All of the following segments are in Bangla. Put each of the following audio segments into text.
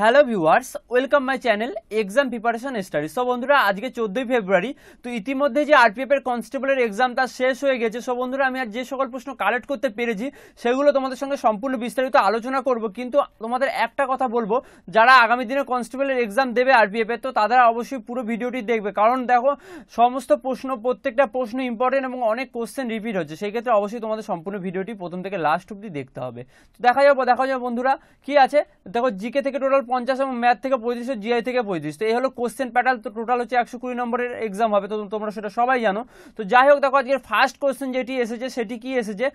Hello viewers welcome my channel exam preparation study সব বন্ধুরা, আজকে চোদ্দোই ফেব্রুয়ারি, তো ইতিমধ্যে যে আরপিএফ এর কনস্টেবলের এক্সাম তা শেষ হয়ে গেছে সব বন্ধুরা, আমি আর যে সকল প্রশ্ন কালেক্ট করতে পেরেছি, সেগুলো তোমাদের সঙ্গে সম্পূর্ণ বিস্তারিত আলোচনা করব। কিন্তু তোমাদের একটা কথা বলব, যারা আগামী দিনে কনস্টেবলের এক্সাম দেবে আরপিএফ এর তো তারা অবশ্যই পুরো ভিডিওটি দেখবে। কারণ দেখো, সমস্ত প্রশ্ন, প্রত্যেকটা প্রশ্ন ইম্পর্টেন্ট এবং অনেক কোশ্চেন রিপিট হচ্ছে। সেই ক্ষেত্রে অবশ্যই তোমাদের সম্পূর্ণ ভিডিওটি প্রথম থেকে লাস্ট অব্দি দেখতে হবে। তো দেখা যাব দেখা যাবে বন্ধুরা, কি আছে? দেখো জিকে থেকে টোটাল পঞ্চাশ এবং ম্যাথ থেকে পঁয়ত্রিশ জিআই থেকে পঁয়ত্রিশ। তো এই হলো কোশ্চেন প্যাটার্ন তো টোটাল হচ্ছে একশো কুড়ি নম্বরের এক্সাম হবে। তো তোমরা সেটা সবাই জানো। তো যাই হোক, দেখো আজকের ফার্স্ট কোশ্চেন যেটি এসেছে, সেটি কি এসেছে?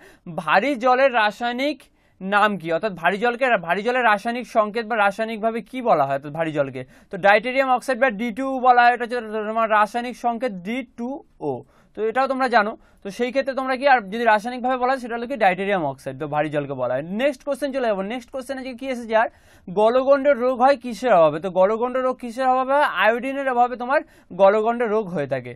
ভারী জলের রাসায়নিক নাম কি? অর্থাৎ ভারী জলকে, ভারী জলের রাসায়নিক সংকেত বা রাসায়নিকভাবে কি বলা হয়? অর্থাৎ ভারী জলকে। তো ডাইটেরিয়াম অক্সাইড বা ডি টু বলা হয়। এটা হচ্ছে তোমার রাসায়নিক সংকেত ডি টু ও তো এটাও তোমরা জানো। তো সেই ক্ষেত্রে তোমরা কি আর যদি রাসায়নিকভাবে বলা হয়, সেটা হলো কি ডাইটেরিয়াম অক্সাইড তো ভারী জলকে বলা হয়। নেক্সট কোশ্চেন চলে যাব। নেক্সট কোশ্চেনে যে কী এসেছে আর? গলগণ্ডের রোগ হয় কিসের অভাবে? তো গলগণ্ড রোগ কিসের অভাবে আয়োডিনের অভাবে তোমার গলগণ্ড রোগ হয়ে থাকে।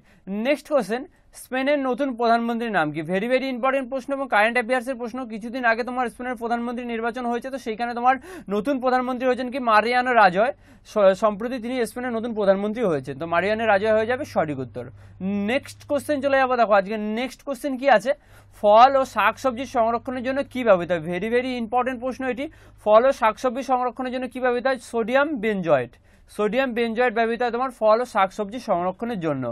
নেক্সট কোশ্চেন স্পেনের নতুন প্রধানমন্ত্রীর নাম কি? ভেরি ভেরি ইম্পর্টেন্ট প্রশ্ন এবং কারেন্ট অ্যাফেয়ার্সের প্রশ্ন। কিছুদিন আগে তোমার স্পেনের প্রধানমন্ত্রী নির্বাচন হয়েছে, তো সেইখানে তোমার নতুন প্রধানমন্ত্রী হয়েছেন কি? Mariano Rajoy. সম্প্রতি তিনি স্পেনের নতুন প্রধানমন্ত্রী হয়েছেন। তো মারিয়ানো রাজয় হয়ে যাবে সঠিক উত্তর। নেক্সট কোশ্চেন চলে যাব। দেখো, আজকে নেক্সট কোশ্চেন কি আছে? ফল ও শাকসবজির সংরক্ষণের জন্য কী ব্যবহৃত হয়? ভেরি ভেরি ইম্পর্টেন্ট প্রশ্ন এটি। ফল ও শাকসবজি সংরক্ষণের জন্য কী ব্যবহৃত হয়? সোডিয়াম বেনজয়েড সোডিয়াম বেনজয়েড ব্যবহৃত হয় তোমার ফল ও শাকসবজি সংরক্ষণের জন্য।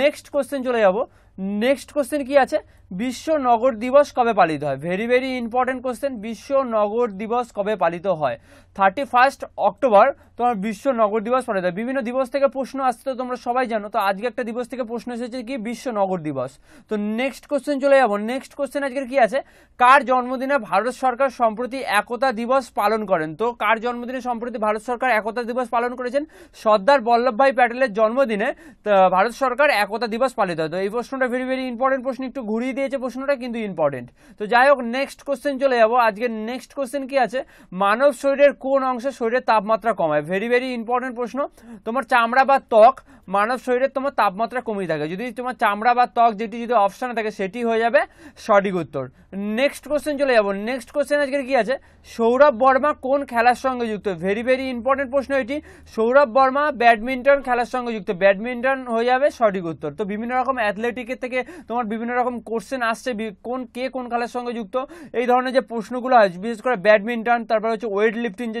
নেক্সট কোশ্চেন চলে যাব। নেক্সট কোশ্চেন কি আছে? বিশ্ব নগর দিবস কবে পালিত হয়? ভেরি ভেরি ইম্পর্টেন্ট কোশ্চেন বিশ্ব নগর দিবস কবে পালিত হয়? থার্টি ফার্স্ট অক্টোবর তোমার বিশ্ব নগর দিবস পালিত হয়। বিভিন্ন দিবস থেকে প্রশ্ন আসছে, তো তোমরা সবাই জানো। তো আজকে একটা দিবস থেকে প্রশ্ন এসেছে কি? বিশ্ব নগর দিবস। তো নেক্সট কোশ্চেন চলে যাব। নেক্সট কোশ্চেন আজকের কি আছে? কার জন্মদিনে ভারত সরকার সম্প্রতি একতা দিবস পালন করেন? তো কার জন্মদিনে সম্প্রতি ভারত সরকার একতা দিবস পালন করেছেন? সর্দার বল্লভভাই প্যাটেলের জন্মদিনে ভারত সরকার একতা দিবস পালিত হয়। তো এই প্রশ্নটা ভেরি ভেরি ইম্পর্টেন্ট প্রশ্ন, একটু ঘুরিয়ে দিয়েছে প্রশ্নটা, কিন্তু ইম্পর্টেন্ট তো যাই হোক নেক্সট কোশ্চেন চলে যাব। আজকে নেক্সট কোশ্চেন কি আছে? মানব শরীরের কোন অংশে শরীরের তাপমাত্রা কমায়? ভেরি ভেরি ইম্পর্টেন্ট প্রশ্ন। তোমার চামড়া বা ত্বক, মানব শরীরের তোমার তাপমাত্রা কমিয়ে থাকে। যদি তোমার চামড়া বা ত্বক যেটি যদি অপশানে থাকে, সেটি হয়ে যাবে সঠিক উত্তর। নেক্সট কোশ্চেন চলে যাব। নেক্সট কোশ্চেন আজকের কি আছে? সৌরভ বর্মা কোন খেলার সঙ্গে যুক্ত? ভেরি ভেরি ইম্পর্টেন্ট প্রশ্ন এটি। সৌরভ বর্মা ব্যাডমিন্টন খেলার সঙ্গে যুক্ত। ব্যাডমিন্টন হয়ে যাবে সঠিক উত্তর। তো বিভিন্ন রকম অ্যাথলেটিকের থেকে তোমার বিভিন্ন রকম কোশ্চেন আসছে কোন, কে কোন খেলার সঙ্গে যুক্ত? এই ধরনের যে প্রশ্নগুলো হয় বিশেষ করে ব্যাডমিন্টন তারপর হচ্ছে ওয়েট লিফটিং যে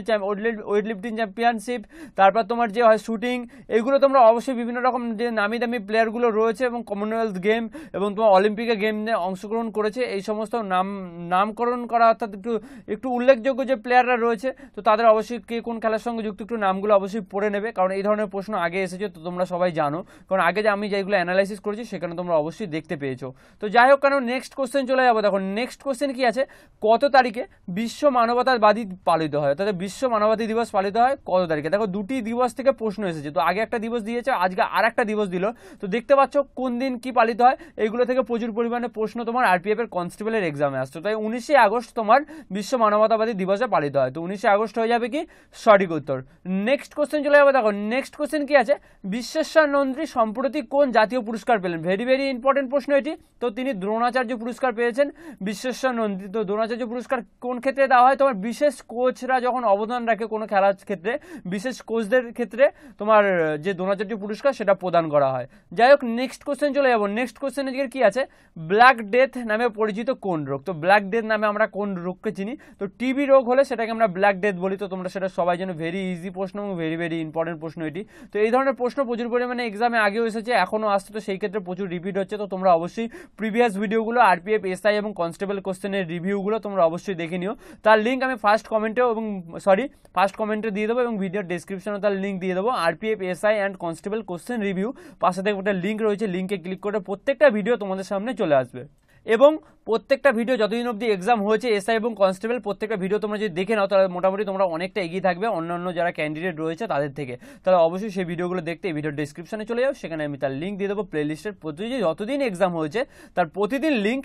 ওয়েট লিফটিং চ্যাম্পিয়নশিপ তারপর তোমার যে হয় শুটিং এগুলো তোমরা অবশ্যই বিভিন্ন রকম যে নামি দামি প্লেয়ারগুলো রয়েছে এবং কমনওয়েলথ গেম এবং তোমার অলিম্পিকে গেম অংশগ্রহণ করেছে, এই সমস্ত নাম, নামকরণ করা অর্থাৎ একটু একটু উল্লেখযোগ্য যে প্লেয়াররা রয়েছে, তো তাদের অবশ্যই কে কোন খেলার সঙ্গে যুক্ত একটু নামগুলো অবশ্যই পড়ে নেবে, কারণ এই ধরনের প্রশ্ন আগে এসেছে, তো তোমরা সবাই জানো। কারণ আগে যে আমি যেগুলো অ্যানালাইসিস করেছি, সেখানে তোমরা অবশ্যই দেখতে পেয়েছ। তো যাই হোক কেন নেক্সট কোশ্চেন চলে যাব। দেখো নেক্সট কোশ্চেন কি আছে? কত তারিখে বিশ্ব মানবতাবাদী পালিত হয়? অর্থাৎ বিশ্ব মানবতাবাদী দিবস পালিত হয় কত তারিখে? দেখো, দুটি দিবস থেকে প্রশ্ন এসেছে। তো আগে একটা দিবস দিয়েছে, আজকে আর একটা দিবস দিল। তো দেখতে পাচ্ছ কোন দিন কি পালিত হয়? এগুলো থেকে প্রচুর পরিমাণে প্রশ্ন তোমার আরপিএফ এর কনস্টেবলের এক্সামে আসছে। তাই উনিশে আগস্ট তোমার বিশ্ব মানবতাবাদী দিবসে পালিত হয়। তো উনিশে আগস্ট হয়ে যাবে কি? সঠিক উত্তর। নেক্সট কোশ্চেন চলে যাবে। দেখো নেক্সট কোশ্চেন কি আছে? বিশ্বেশ্বর নন্দী সম্প্রতি কোন জাতীয় পুরস্কার পেলেন? ভেরি ভেরি ইম্পর্টেন্ট প্রশ্ন এটি। তো তিনি দ্রোণাচার্য পুরস্কার পেয়েছেন। বিশ্বেশ্বর নন্দী তো দ্রোণাচার্য পুরস্কার কোন ক্ষেত্রে দেওয়া হয়? তোমার বিশেষ কোচরা যখন অবদান রাখে কোনো খেলার ক্ষেত্রে, বিশেষ কোচদের ক্ষেত্রে, তোমার যে দ্রোণাচার্য পুরস্কার সেটা প্রদান করা হয়। যাই হোক নেক্সট কোশ্চেন চলে যাব। নেক্সট কোশ্চেন আজকের কি আছে? ব্ল্যাক ডেথ নামে পরিচিত কোন রোগ? তো ব্ল্যাক ডেথ নামে আমরা কোন রোগকে চিনি? তো টিবি রোগ হলে সেটাকে আমরা ব্ল্যাক ডেথ বলি। তো তোমরা সেটা সবাই জন্য ভেরি ইজি প্রশ্ন এবং ভেরি ভেরি ইম্পর্টেন্ট প্রশ্ন এটি। তো এই ধরনের প্রশ্ন প্রচুর পরিমাণে এক্সামে আগেও এসেছে, এখনও আসছে। তো সেই ক্ষেত্রে প্রচুর রিপিট হচ্ছে, তো তোমরা অবশ্যই প্রিভিয়াস ভিডিওগুলো আরপিএফ এসআই এবং কনস্টেবল কোশ্চেনের রিভিউগুলো তোমরা অবশ্যই দেখে নিও। তার লিঙ্ক আমি ফার্স্ট কমেন্টেও এবং সরি ফার্স্ট কমেন্টে দিয়ে দেবো এবং ভিডিওর ডিসক্রিপশনে তার লিঙ্ক দিয়ে দেবো। RPF SI and constable question review পাশে থেকে একটা লিঙ্ক রয়েছে লিঙ্কে ক্লিক করে প্রত্যেকটা ভিডিও তোমাদের সামনে চলে আসবে। এবং প্রত্যেকটা ভিডিও যতদিন অবধি এক্সাম হয়েছে এসআই এবং কনস্টেবল প্রত্যেকটা ভিডিও তোমরা যদি দেখে নাও, তাহলে মোটামুটি তোমরা অনেকটা এগিয়ে থাকবে। অন্যান্য যারা ক্যান্ডিডেট রয়েছে তাদের থেকে। তাহলে অবশ্যই সেই ভিডিওগুলো দেখতে এই ভিডিওর ডিসক্রিপশনে চলে যাও। সেখানে আমি তার লিঙ্ক দিয়ে দেবো প্লে লিস্টের প্রতিদিন যতদিন এক্সাম হয়েছে, তার প্রতিদিন লিঙ্ক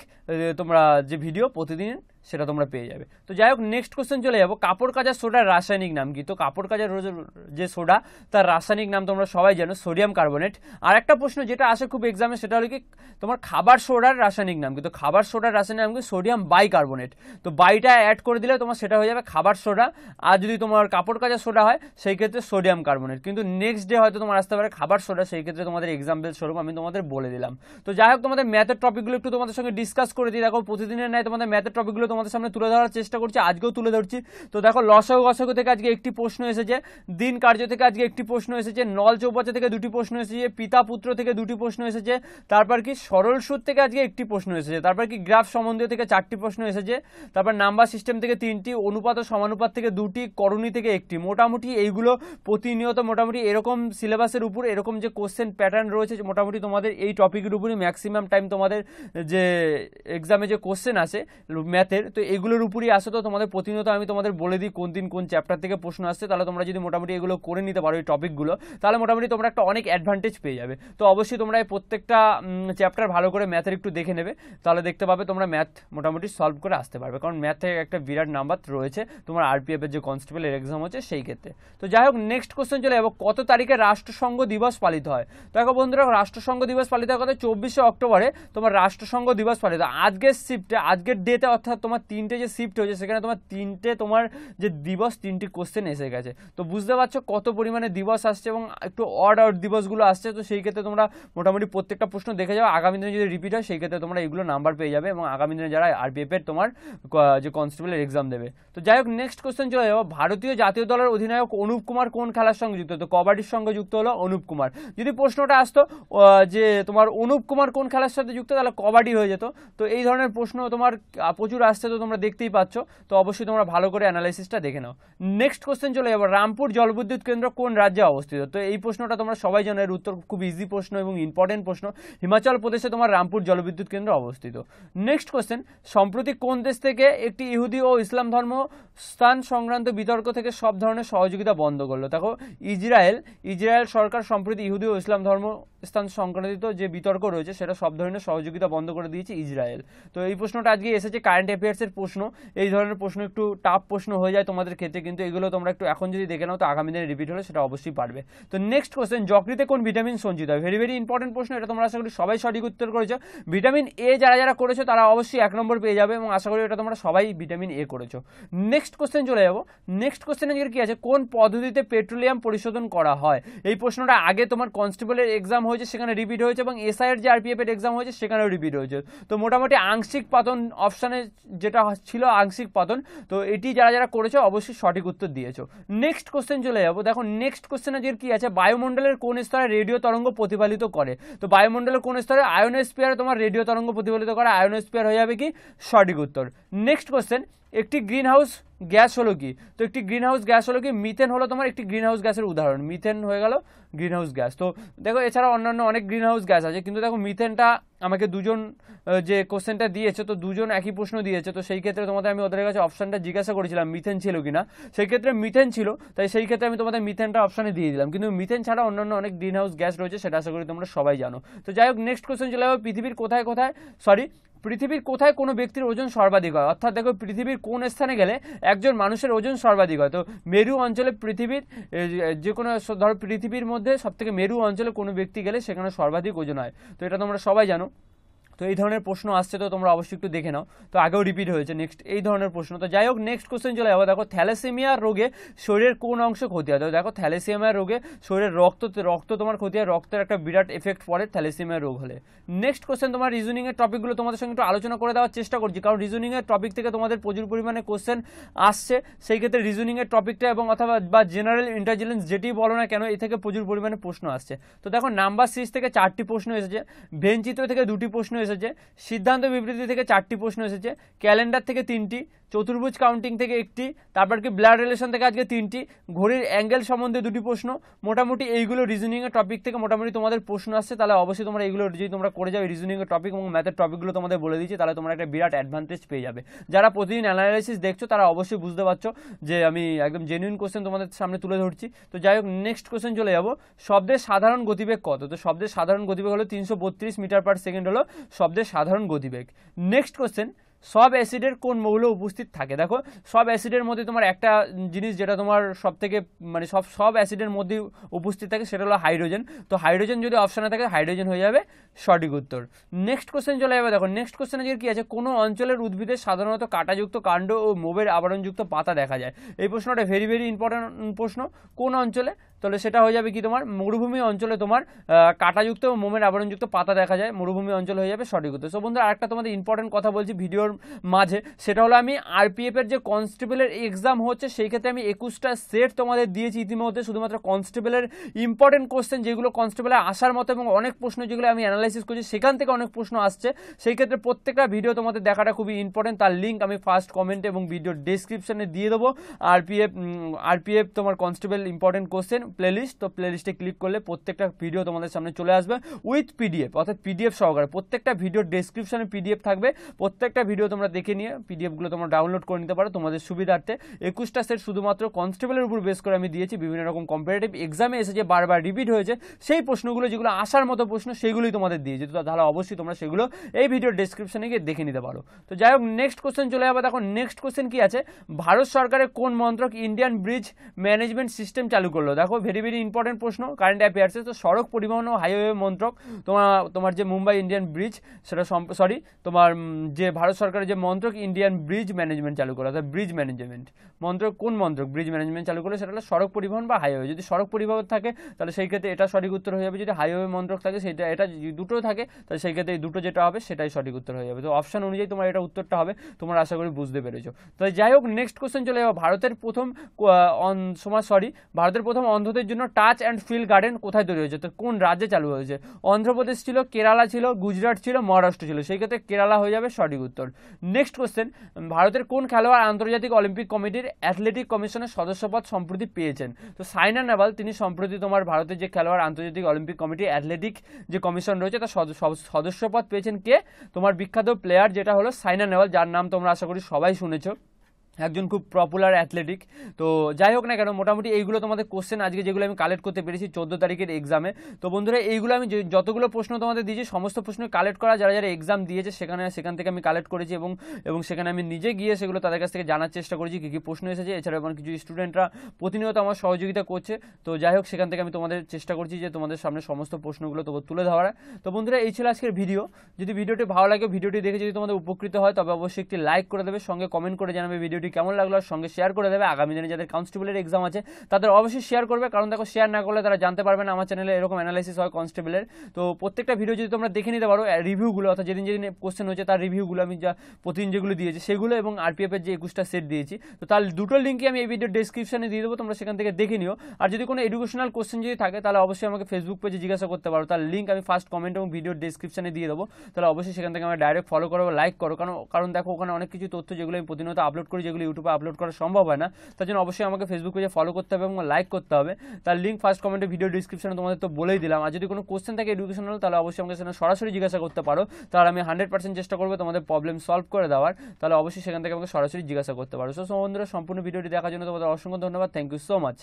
তোমরা যে ভিডিও প্রতিদিন সেটা তোমরা পেয়ে যাবে। তো যাই হোক নেক্সট কোশ্চেন চলে যাব। কাপড় কাজার সোডার রাসায়নিক নাম কি? তো কাপড় কাজার যে সোডা, তার রাসায়নিক নাম তোমরা সবাই জানো সোডিয়াম কার্বনেট আর একটা প্রশ্ন যেটা আসে খুব এক্সামে সেটা হলো কি, তোমার খাবার সোডার রাসায়নিক নাম কিন্তু খাবার সোডার সোডার রাসায়নিক নাম কি সোডিয়াম বাইকার্বনেট তো বাইটা অ্যাড করে দিলে তোমার সেটা হয়ে যাবে খাবার সোডা। আর যদি তোমার কাপড় কাচা সোডা হয়, সেই ক্ষেত্রে সোডিয়াম কার্বনেট কিন্তু নেক্সট ডে হয়তো তোমার আসতে পারে খাবার সোডা, সেই ক্ষেত্রে তোমাদের এক্সাম্পল স্বরূপ আমি তোমাদের বলে দিলাম। তো যাই হোক, তোমাদের ম্যাথের টপিকগুলো একটু তোমাদের সঙ্গে ডিসকাস করে দিই। দেখো, প্রতিদিনের ন্যায় তোমাদের ম্যাথের টপিকগুলো তোমাদের সামনে তুলে ধরার চেষ্টা করছি, আজকেও তুলে ধরছি। তো দেখো, লসক গসক থেকে আজকে একটি প্রশ্ন এসেছে, দিন কার্য থেকে আজকে একটি প্রশ্ন এসেছে, নল চৌপাচা থেকে দুটি প্রশ্ন এসেছে, পিতা পুত্র থেকে দুটি প্রশ্ন এসেছে, তারপর কি সরল সুদ থেকে আজকে একটি প্রশ্ন এসেছে, তারপর কি গ্রাফ সম্বন্ধীয় থেকে চারটি প্রশ্ন এসেছে। তারপর নাম্বার সিস্টেম থেকে তিনটি, অনুপাত ও সমানুপাত থেকে দুটি, করণী থেকে একটি। মোটামুটি এইগুলো প্রতিনিয়ত মোটামুটি এরকম সিলেবাসের উপর এরকম যে কোশ্চেন প্যাটার্ন রয়েছে, মোটামুটি তোমাদের এই টপিকের উপরই ম্যাক্সিমাম টাইম তোমাদের যে এক্সামে যে কোশ্চেন আসে ম্যাথের তো এগুলোর উপরই আসে তো তোমাদের প্রতিনিয়ত আমি তোমাদের বলে দিই কোন দিন কোন চ্যাপ্টার থেকে প্রশ্ন আসছে। তাহলে তোমরা যদি মোটামুটি এগুলো করে নিতে পারো এই টপিকগুলো তাহলে মোটামুটি তোমরা একটা অনেক অ্যাডভান্টেজ পেয়ে যাবে। তো অবশ্যই তোমরা এই প্রত্যেকটা চ্যাপ্টার ভালো করে ম্যাথের একটু দেখে নেবে। তাহলে দেখতে পাবে তোমরা ম্যাথ মোটামুটি সলভ করে আসতে পারবে। কারণ ম্যাথে একটা বিরাট নাম্বার রয়েছে, তোমার আরপিএফ এর যে কনস্টেবলের এক্সাম হচ্ছে সেই ক্ষেত্রে। তো যাই হোক নেক্সট কোশ্চেন চলে যাব, কত তারিখে রাষ্ট্রসংঘ দিবস পালিত হয়? দেখো বন্ধুরা, রাষ্ট্রসংঘ দিবস পালিত হয় কত চব্বিশে অক্টোবরে তোমার রাষ্ট্রসংঘ দিবস পালিত। আজকের শিফটে আজকের ডেতে অর্থাৎ তোমার তিনটে যে শিফট হয়েছে, সেখানে তোমার তিনটে তোমার যে দিবস, তিনটি কোশ্চেন এসে গেছে। তো বুঝতে পারছ কত পরিমাণে দিবস আসছে এবং একটু অড আউট দিবসগুলো আসছে, তো সেই ক্ষেত্রে তোমরা মোটামুটি প্রত্যেকটা প্রশ্ন দেখে যাও। আগামী দিনে যদি রিপিট হয়, সেই ক্ষেত্রে তোমরা এগুলো নাম্বার পেয়ে যাবে এবং আগামী দিনে যারা আরপিএফ এর তোমার যে কনস্টেবলের এক্সাম দেবে। তো যাই হোক নেক্সট কোশ্চেন চলে যাব। ভারতীয় জাতীয় দলের অধিনায়ক অনুপ কুমার কোন খেলার সঙ্গে যুক্ত? তো কবাডির সঙ্গে যুক্ত হলো অনুপ কুমার। যদি প্রশ্নটা আসতো যে তোমার অনুপ কুমার কোন খেলার সাথে যুক্ত, তাহলে কবাডি হয়ে যেত। তো এই ধরনের প্রশ্ন তোমার প্রচুর আসছে, তো তোমরা দেখতেই পাচ্ছ। তো অবশ্যই তোমরা ভালো করে অ্যানালাইসিসটা দেখে নাও। নেক্সট কোশ্চেন চলে যাব। রামপুর জলবিদ্যুৎ কেন্দ্র কোন রাজ্যে অবস্থিত? তো এই প্রশ্নটা তোমরা সবাই জানো, এর উত্তর খুব ইজি প্রশ্ন এবং ইম্পর্টেন্ট প্রশ্ন। হিমাচল প্রদেশে তোমার রামপুর জলবিদ্যুৎ কেন্দ্র অবস্থিত। নেক্সট কোয়েশ্চেন সম্প্রতি কোন দেশ থেকে একটি ইহুদি ও ইসলাম ধর্ম স্থান সংক্রান্ত বিতর্ক থেকে সব ধরনের সহযোগিতা বন্ধ করল? দেখো, ইসরায়েল ইসরায়েল সরকার সম্প্রতি ইহুদি ও ইসলাম ধর্ম স্থান সংক্রান্ত যে বিতর্ক রয়েছে, সেটা সব ধরনের সহযোগিতা বন্ধ করে দিয়েছে ইসরায়েল। তো এই প্রশ্নটা আজকে এসেছে কারেন্ট অ্যাফেয়ার্সের প্রশ্ন। এই ধরনের প্রশ্ন একটু টাফ প্রশ্ন হয়ে যায় তোমাদের ক্ষেত্রে, কিন্তু এগুলো তোমরা একটু এখন যদি দেখে নাও, তো আগামী দিনে রিপিট হলে সেটা অবশ্যই পারবে। তো নেক্সট কোশ্চেন যকৃতে কোন ভিটামিন সঞ্চিত হয়? ভেরি ভেরি ইম্পর্টেন্ট প্রশ্ন, এটা তোমরা আশা করি সবাই সঠিক উত্তর করেছ। ভিটামিন এ যারা যারা করেছ, তারা অবশ্যই এক নম্বর পেয়ে যাবে এবং আশা করি এটা তোমরা সবাই ভিটামিন এ করেছ। নেক্সট কোশ্চেন চলে যাব। নেক্সট কোশ্চেন আজকে কি আছে? কোন পদ্ধতিতে পেট্রোলিয়াম পরিশোধন করা হয়? এই প্রশ্নটা আগে তোমার কনস্টেবলের এক্সাম হয়েছে, সেখানে রিপিট হয়েছে এবং এসআই এর যে আরপিএফ এর এক্সাম হয়েছে, সেখানেও রিপিট হয়েছে। তো মোটামুটি আংশিক পাতন অপশানে যেটা ছিল আংশিক পাতন। তো এটি যারা যারা করেছ, অবশ্যই সঠিক উত্তর দিয়েছ। নেক্সট কোশ্চেন চলে যাব। দেখো নেক্সট কোশ্চেন আজকের কি আছে, বায়ুমণ্ডলের কোন স্তরে রেডিও তরঙ্গ প্রতিফলিত করে? তো বায়ুমণ্ডলের কোন স্তরে আয়োনোস্পিয়ারে তোমার রেডিও তরঙ্গ প্রতিফলিত করে আয়োনোস্পিয়ার হয়ে যাবে কি? সঠিক উত্তর। নেক্সট কোশ্চেন একটি গ্রিন হাউস গ্যাস হলো কি? তো একটি গ্রিন হাউস গ্যাস হলো কি? মিথেন হলো তোমার একটি গ্রিন হাউস গ্যাসের উদাহরণ। মিথেন হয়ে গেল গ্রিন হাউস গ্যাস। তো দেখো এছাড়া অন্যান্য অনেক গ্রিন হাউস গ্যাস আছে, কিন্তু দেখো, মিথেনটা আমাকে দুজন যে কোশ্চেনটা দিয়েছে, তো দুজন একই প্রশ্ন দিয়েছে। তো সেই ক্ষেত্রে তোমাদের আমি ওদের কাছে অপশনটা জিজ্ঞাসা করেছিলাম, মিথেন ছিল কিনা? সেই ক্ষেত্রে মিথেন ছিল, তাই সেই ক্ষেত্রে আমি তোমাদের মিথেনটা অপশনে দিয়ে দিলাম। কিন্তু মিথেন ছাড়া অন্যান্য অনেক গ্রিন হাউস গ্যাস রয়েছে, সেটা আশা করি তোমরা সবাই জানো। তো যাই হোক নেক্সট কোশ্চেন চলে যাবে, পৃথিবীর কোথায় কোথায়? সরি পৃথিবীর কোথায় কোনো ব্যক্তির ওজন সর্বাধিক হয়? অর্থাৎ দেখো, পৃথিবীর কোন স্থানে গেলে একজন মানুষের ওজন সর্বাধিক হয়। তো মেরু অঞ্চলে পৃথিবীর যে কোনো ধরো পৃথিবীর মধ্যে সবথেকে মেরু অঞ্চলে কোনো ব্যক্তি গেলে সেখানে সর্বাধিক ওজন হয়। তো এটা তোমরা সবাই জানো। তো এই ধরনের প্রশ্ন আসছে, তো তোমরা অবশ্যই একটু দেখে নাও। তো আগেও রিপিট হয়েছে নেক্সট এই ধরনের প্রশ্ন। তো যাই হোক নেক্সট কোশ্চেন চলে যাব। দেখো থ্যালাসেমিয়া রোগে শরীরের কোন অংশ ক্ষতি হয়? দেখো থ্যালাসেমিয়া রোগে শরীরের রক্ত রক্ত তোমার ক্ষতি হয়, রক্তের একটা বিরাট এফেক্ট পড়ে থ্যালাসেমিয়া রোগ হলে। নেক্সট কোশ্চেন তোমার রিজনিং এর টপিকগুলো তোমাদের সঙ্গে একটু আলোচনা করে দেওয়ার চেষ্টা করছি, কারণ রিজনিংয়ের টপিক থেকে তোমাদের প্রচুর পরিমাণে কোশ্চেন আসছে। সেই ক্ষেত্রে রিজনিংয়ের টপিকটা এবং অথবা, বা জেনারেল ইন্টেলিজেন্স যেটি বলো না কেন, এ থেকে প্রচুর পরিমাণে প্রশ্ন আসছে। তো দেখো নাম্বার সিরিজ থেকে চারটি প্রশ্ন এসেছে। ভেনচিত্র থেকে দুটি প্রশ্ন এসেছে। সিদ্ধান্ত বিবৃতি থেকে চারটি প্রশ্ন এসেছে, ক্যালেন্ডার থেকে তিনটি, চতুর্ভুজ কাউন্টিং থেকে একটি, তারপর কি ব্লাড রিলেশন থেকে আজকে তিনটি, ঘড়ির অ্যাঙ্গেল সম্বন্ধে দুটি প্রশ্ন, মোটামুটি এইগুলো রিজনিং এর টপিক থেকে মোটামুটি তোমাদের প্রশ্ন আসছে, তাহলে অবশ্যই তোমরা এইগুলো যদি তোমরা করে যাও রিজনিং এর টপিক এবং ম্যাথের টপিকগুলো তোমাদের বলে দিচ্ছি, তাহলে তোমরা একটা বিরাট অ্যাডভান্টেজ পেয়ে যাবে। যারা প্রতিদিন অ্যানালাইসিস দেখছ, তারা অবশ্যই বুঝতে পারছ যে আমি একদম জেনুইন কোশ্চেন তোমাদের সামনে তুলে ধরছি। তো যাই হোক নেক্সট কোশ্চেন চলে যাব, শব্দের সাধারণ গতিবেগ কত? তো শব্দের সাধারণ গতিবেগ হলো তিনশো বত্রিশ মিটার পার সেকেন্ড হলো শব্দের সাধারণ গতিবেগ। নেক্সট কোশ্চেন সব অ্যাসিডের কোন মৌল উপস্থিত থাকে? দেখো, সব অ্যাসিডের মধ্যে তোমার একটা জিনিস যেটা তোমার সব থেকে মানে সব সব অ্যাসিডের মধ্যে উপস্থিত থাকে সেটা হলো হাইড্রোজেন তো হাইড্রোজেন যদি অপশানে থাকে হাইড্রোজেন হয়ে যাবে সঠিক উত্তর। নেক্সট কোশ্চেন চলে যাবে, দেখো নেক্সট কোশ্চেনে যে কি আছে? কোনো অঞ্চলের উদ্ভিদে সাধারণত কাঁটাযুক্ত কাণ্ড ও মোবের আবরণযুক্ত পাতা দেখা যায়? এই প্রশ্নটা ভেরি ভেরি ইম্পর্টেন্ট প্রশ্ন। কোন অঞ্চলে তাহলে সেটা হয়ে যাবে কি তোমার? মরুভূমি অঞ্চলে তোমার কাটাযুক্ত ও মোমের আবরণযুক্ত পাতা দেখা যায়। মরুভূমি অঞ্চল হয়ে যাবে সঠিক উত্তর। সো বন্ধু আরেকটা তোমাদের ইম্পর্টেন্ট কথা বলছি ভিডিওর মাঝে, সেটা হলো আমি আরপিএফ এর যে কনস্টেবলের এক্সাম হচ্ছে, সেই ক্ষেত্রে আমি একুশটা সেট তোমাদের দিয়েছি ইতিমধ্যে, শুধুমাত্র কনস্টেবলের ইম্পর্টেন্ট কোশ্চেন যেগুলো কনস্টেবলে আসার মতো এবং অনেক প্রশ্ন যেগুলো আমি অ্যানালাইসিস করছি, সেখান থেকে অনেক প্রশ্ন আসছে। সেই ক্ষেত্রে প্রত্যেকটা ভিডিও তোমাদের দেখাটা খুবই ইম্পর্টেন্ট তার লিঙ্ক আমি ফার্স্ট কমেন্ট এবং ভিডিও ডেসক্রিপশনে দিয়ে দেবো। আরপিএফ আরপিএফ তোমার কনস্টেবল ইম্পর্টেন্ট কোশ্চেন প্লেলিস্ট তো প্লেলিস্টে ক্লিক করলে প্রত্যেকটা ভিডিও তোমাদের সামনে চলে আসবে উইথ পিডিএফ অর্থাৎ পিডিএফ সহকারে। প্রত্যেকটা ভিডিও ডেসক্রিপশনে পিডিএফ থাকবে। প্রত্যেকটা ভিডিও তোমরা দেখে নিয়ে পিডিএফগুলো তোমরা ডাউনলোড করে নিতে পারো তোমাদের সুবিধার্থে। একুশটা সেট শুধুমাত্র কনস্টেবলের উপর বেস করে আমি দিয়েছি, বিভিন্ন রকম কম্পারেটিভ এক্সামে এসেছে, বারবার রিপিট হয়েছে। সেই প্রশ্নগুলো যেগুলো আসার মতো প্রশ্ন সেগুলোই তোমাদের দিয়েছি। তো তাহলে অবশ্যই তোমরা সেগুলো এই ভিডিও ডেসক্রিপশনে গিয়ে দেখে নিতে পারো। তো যাই হোক নেক্সট কোশ্চেন চলে যাবে। দেখো নেক্সট কোশ্চেন কি আছে? ভারত সরকারের কোন মন্ত্রক ইন্ডিয়ান ব্রিজ ম্যানেজমেন্ট সিস্টেম চালু করল? দেখো ভেরি ভেরি ইম্পর্টেন্ট প্রশ্ন। কারেন্ট অ্যাফেয়ার্সে তো সড়ক পরিবহন ও হাইওয়ে মন্ত্রক, তোমার তোমার যে মুম্বাই ইন্ডিয়ান ব্রিজ সেটা সরি তোমার যে ভারত সরকারের যে মন্ত্রক ইন্ডিয়ান ব্রিজ ম্যানেজমেন্ট চালু করে অর্থাৎ ব্রিজ ম্যানেজমেন্ট মন্ত্রক কোন মন্ত্রক? ব্রিজ ম্যানেজমেন্ট চালু করল সেটা হলো সড়ক পরিবহন বা হাইওয়ে যদি সড়ক পরিবহন থাকে, তাহলে সেই ক্ষেত্রে এটা সঠিক উত্তর হয়ে যাবে। যদি হাইওয়ে মন্ত্রক থাকে, সেটা, এটা দুটো থাকে, তাহলে সেই ক্ষেত্রে এই দুটো যেটা হবে, সেটাই সঠিক উত্তর হয়ে যাবে। তো অপশান অনুযায়ী তোমার এটা উত্তরটা হবে, তোমরা আশা করি বুঝতে পেরেছ। তো যাই হোক নেক্সট কোশ্চেন চলে যাব। ভারতের প্রথম সময় সরি ভারতের প্রথম অন্ধদের জন্য টাচ অ্যান্ড ফিল গার্ডেন কোথায় তৈরি হয়েছে? তো কোন রাজ্যে চালু হয়েছে? অন্ধ্রপ্রদেশ ছিল, কেরালা ছিল, গুজরাট ছিল, মহারাষ্ট্র ছিল। সেই ক্ষেত্রে কেরালা হয়ে যাবে সঠিক উত্তর। নেক্সট কোশ্চেন ভারতের কোন খেলোয়াড় আন্তর্জাতিক অলিম্পিক কমিটির অ্যাথলেটিক কমিশনের সদস্যপদ সম্প্রতি পেয়েছেন? তো সাইনা নেভাল তিনি সম্প্রতি তোমার ভারতের যে খেলোয়াড় আন্তর্জাতিক অলিম্পিক কমিটি অ্যাথলেটিক যে কমিশন রয়েছে, তার সদ- সদ- সদস্যপদ পেয়েছেন কে? তোমার বিখ্যাত প্লেয়ার যেটা হলো সাইনা নেভাল যার নাম তোমরা আশা করি সবাই শুনেছো। একজন খুব পপুলার অ্যাথলেটিক তো যাই হোক না কেন, মোটামুটি এইগুলো তোমাদের কোশ্চেন আজকে যেগুলো আমি কালেক্ট করতে পেরেছি চোদ্দ তারিখের এক্সামে তো বন্ধুরা, এইগুলো আমি যতগুলো প্রশ্ন তোমাদের দিয়েছি, সমস্ত প্রশ্ন কালেক্ট করা, যারা যারা এক্সাম দিয়েছে, সেখানে সেখান থেকে আমি কালেক্ট করেছি এবং এবং সেখানে আমি নিজে গিয়ে সেগুলো তাদের কাছ থেকে জানার চেষ্টা করেছি, কী কী প্রশ্ন এসেছে। এছাড়া আমার কিছু স্টুডেন্টরা প্রতিনিয়ত আমার সহযোগিতা করছে। তো যাই হোক, সেখান থেকে আমি তোমাদের চেষ্টা করছি যে তোমাদের সামনে সমস্ত প্রশ্নগুলো তো তুলে ধরার। তো বন্ধুরা, এই ছিল আজকের ভিডিও যদি ভিডিওটি ভালো লাগে ভিডিওটি দেখে যদি তোমাদের উপকৃত হয়, তবে অবশ্যই একটি লাইক করে দেবে। সঙ্গে কমেন্ট করে জানাবে ভিডিওটি কেমন লাগল সঙ্গে শেয়ার করে দেবে। আগামী দিনে যাদের কনস্টেবলের এক্সাম আছে, তাদের অবশ্যই শেয়ার করবে। কারণ দেখো শেয়ার না করলে তারা জানতে পারবে না। আমার চ্যানেলে এরকম অ্যানালাইসিস হয় কনস্টেবলের তো প্রত্যেকটা ভিডিও যদি তোমরা দেখে নিতে পারো রিভিউগুলো অর্থাৎ যেদিন যেদিন কোশ্চেন হয়েছে, তার রিভিউগুলো আমি যা প্রতিদিন যেগুলো দিয়েছি, সেগুলো এবং আরপিএফ এর যে একুশটা সেট দিয়েছি, তো তার দুটো লিঙ্কই আমি এই ভিডিও ডেসক্রিপশনে দিয়ে দেবো। তোমরা সেখান থেকে দেখে নিও। আর যদি কোনো এডুকেশনাল কোশ্চেন যদি থাকে, তাহলে অবশ্যই আমাকে ফেসবুক পেজে জিজ্ঞাসা করতে পারো। তার লিঙ্ক আমি ফার্স্ট কমেন্ট এবং ভিডিও ডেসক্রিপশনে দিয়ে দেবো। তাহলে অবশ্যই সেখান থেকে আমার ডাইরেক্ট ফলো করো লাইক করো। কারণ কারণ দেখো, ওখানে অনেক কিছু তথ্য যেগুলো আমি প্রতিনিয়ত আপলোড করি, যেগুলো ইউটিউবে আপলোড করা সম্ভব হয় না। তার জন্য অবশ্যই আমাকে ফেসবুক পেজে ফলো করতে হবে এবং লাইক করতে হবে। তার লিঙ্ক ফার্স্ট কমেন্টে ভিডিও ডিসক্রিপশনে তোমাদের তো বলেই দিলাম। আর যদি কোনো কোশ্চেন থাকে এডুকেশনাল তাহলে অবশ্যই আমাকে সেখানে সরাসরি জিজ্ঞাসা করতে পারো। তাহলে আমি হান্ড্রেড পার্সেন্ট চেষ্টা করব তোমাদের প্রবলেম সলভ করে দেওয়ার। তাহলে অবশ্যই সেখান থেকে আমাকে সরাসরি জিজ্ঞাসা করতে পারো। সো বন্ধুরা, সম্পূর্ণ ভিডিওটি দেখার জন্য তোমাদের অসংখ্য ধন্যবাদ। Thank you so much